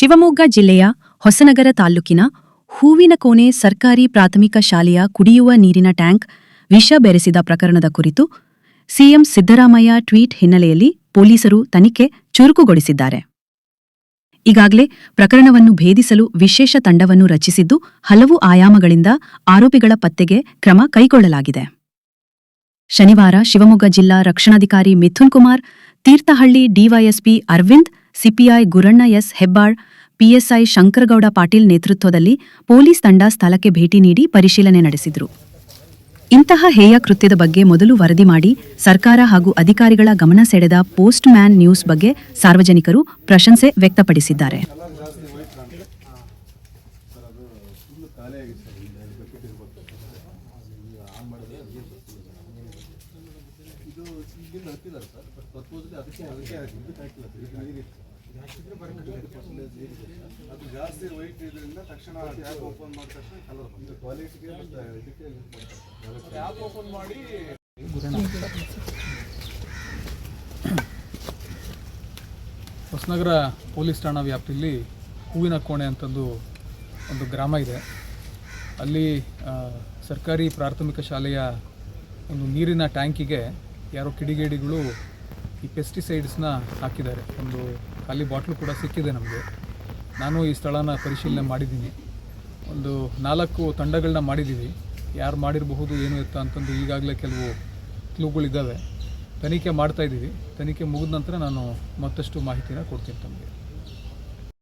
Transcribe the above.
ಶಿವಮೊಗ್ಗ ಜಿಲ್ಲೆಯ ಹೊಸನಗರ ತಾಲ್ಲೂಕಿನ ಹೂವಿನಕೋನೆ ಸರ್ಕಾರಿ ಪ್ರಾಥಮಿಕ ಶಾಲೆಯ ಕುಡಿಯುವ ನೀರಿನ ಟ್ಯಾಂಕ್ ವಿಷ ಬೆರೆಸಿದ ಪ್ರಕರಣದ ಕುರಿತು ಸಿಎಂ ಸಿದ್ದರಾಮಯ್ಯ ಟ್ವೀಟ್ ಹಿನ್ನೆಲೆಯಲ್ಲಿ ಪೊಲೀಸರು ತನಿಖೆ ಚುರುಕುಗೊಳಿಸಿದ್ದಾರೆ. ಈಗಾಗಲೇ ಪ್ರಕರಣವನ್ನು ಭೇದಿಸಲು ವಿಶೇಷ ತಂಡವನ್ನು ರಚಿಸಿದ್ದು ಹಲವು ಆಯಾಮಗಳಿಂದ ಆರೋಪಿಗಳ ಪತ್ತೆಗೆ ಕ್ರಮ ಕೈಗೊಳ್ಳಲಾಗಿದೆ. ಶನಿವಾರ ಶಿವಮೊಗ್ಗ ಜಿಲ್ಲಾ ರಕ್ಷಣಾಧಿಕಾರಿ Mithun Kumar Thirthahalli DYSP Aravind CPI Guranna S. Hebbal, PSI Shankaragowda Patil ನೇತೃತ್ವದಲ್ಲಿ ಪೊಲೀಸ್ ತಂಡ ಸ್ಥಳಕ್ಕೆ ಭೇಟಿ ನೀಡಿ ಪರಿಶೀಲನೆ ನಡೆಸಿದರು. ಇಂತಹ ಹೇಯ ಕೃತ್ಯದ ಬಗ್ಗೆ ಮೊದಲು ವರದಿ ಮಾಡಿ ಸರ್ಕಾರ ಹಾಗೂ ಅಧಿಕಾರಿಗಳ ಗಮನ ಸೆಳೆದ ಪೋಸ್ಟ್ ಮ್ಯಾನ್ ನ್ಯೂಸ್ ಬಗ್ಗೆ ಸಾರ್ವಜನಿಕರು ಪ್ರಶಂಸೆ ವ್ಯಕ್ತಪಡಿಸಿದ್ದಾರೆ. ಹೊಸನಗರ ಪೊಲೀಸ್ ಠಾಣಾ ವ್ಯಾಪ್ತಿಯಲ್ಲಿ ಹೂವಿನ ಕೋಣೆ ಅಂತಂದು ಒಂದು ಗ್ರಾಮ ಇದೆ. ಅಲ್ಲಿ ಸರ್ಕಾರಿ ಪ್ರಾಥಮಿಕ ಶಾಲೆಯ ಒಂದು ನೀರಿನ ಟ್ಯಾಂಕಿಗೆ ಯಾರೋ ಕಿಡಿಗೇಡಿಗಳು ಈ ಪೆಸ್ಟಿಸೈಡ್ಸ್ನ ಹಾಕಿದ್ದಾರೆ. ಒಂದು ಖಾಲಿ ಬಾಟ್ಲು ಕೂಡ ಸಿಕ್ಕಿದೆ ನಮಗೆ. ನಾನು ಈ ಸ್ಥಳನ ಪರಿಶೀಲನೆ ಮಾಡಿದ್ದೀನಿ. ಒಂದು ನಾಲ್ಕು ತಂಡಗಳನ್ನ ಮಾಡಿದ್ದೀವಿ. ಯಾರು ಮಾಡಿರಬಹುದು, ಏನು ಎತ್ತ ಅಂತಂದು ಈಗಾಗಲೇ ಕೆಲವು ಕ್ಲೂಗಳಿದ್ದಾವೆ. ತನಿಖೆ ಮಾಡ್ತಾ ಇದ್ದೀವಿ. ತನಿಖೆ ಮುಗಿದ ನಂತರ ನಾನು ಮತ್ತಷ್ಟು ಮಾಹಿತಿನ ಕೊಡ್ತೀನಿ ತಮಗೆ.